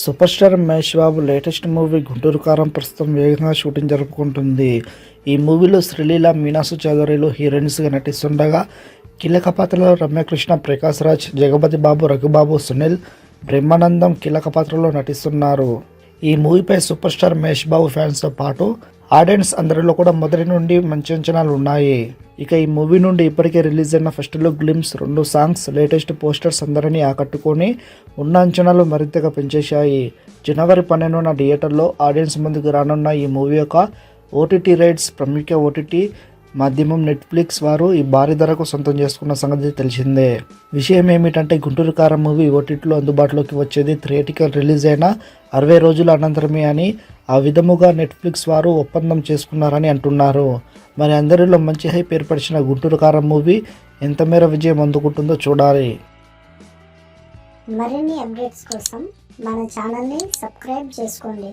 Super star Mahesh Babu latest movie Guntur Kaaram ప్రస్తుతం వేగంగా shooting జరుపుకుంటుంది. ఈ మూవీలో శ్రీలీల మీనాసు చౌదరిలు హీరోయిన్స్గా నటిస్తుండగా కీలక పాత్రలో రమ్యకృష్ణ ప్రకాశ్ రాజ్ జగపతి బాబు రఘుబాబు సునీల్ బ్రహ్మానందం కీలక పాత్రలో నటిస్తున్నారు. ఈ మూవీపై సూపర్ స్టార్ మహేష్ బాబు ఫ్యాన్స్తో పాటు ఆడియన్స్ అందరిలో కూడా మొదటి నుండి మంచి అంచనాలు ఉన్నాయి. ఇక ఈ మూవీ నుండి ఇప్పటికే రిలీజ్ అయిన ఫస్ట్ లుక్ గ్లిమ్స్ రెండు సాంగ్స్ లేటెస్ట్ పోస్టర్స్ అందరినీ ఆకట్టుకొని ఉన్న అంచనాలు మరింతగా పెంచేశాయి. జనవరి పన్నెండున థియేటర్లో ఆడియన్స్ ముందుకు రానున్న ఈ మూవీ యొక్క ఓటీటీ రైట్స్ ప్రముఖ ఓటీటీ మాధ్యమం నెట్ఫ్లిక్స్ వారు ఈ భారీ ధరకు సొంతం చేసుకున్న సంగతి తెలిసిందే. విషయం ఏమిటంటే గుంటూరు కారం మూవీ ఓటీటీలో అందుబాటులోకి వచ్చేది థియేటికల్ రిలీజ్ అయిన అరవై రోజుల అనంతరమే అని ఆ విధముగా నెట్ఫ్లిక్స్ వారు ఒప్పందం చేసుకున్నారని అంటున్నారు. మరి అందరిలో మంచి హైప్ ఏర్పరిచిన గుంటూరు కారం మూవీ ఎంత మేర విజయం అందుకుంటుందో చూడాలి. మరిన్ని అప్డేట్స్ కోసం మన ఛానల్ని సబ్స్క్రైబ్ చేసుకోండి.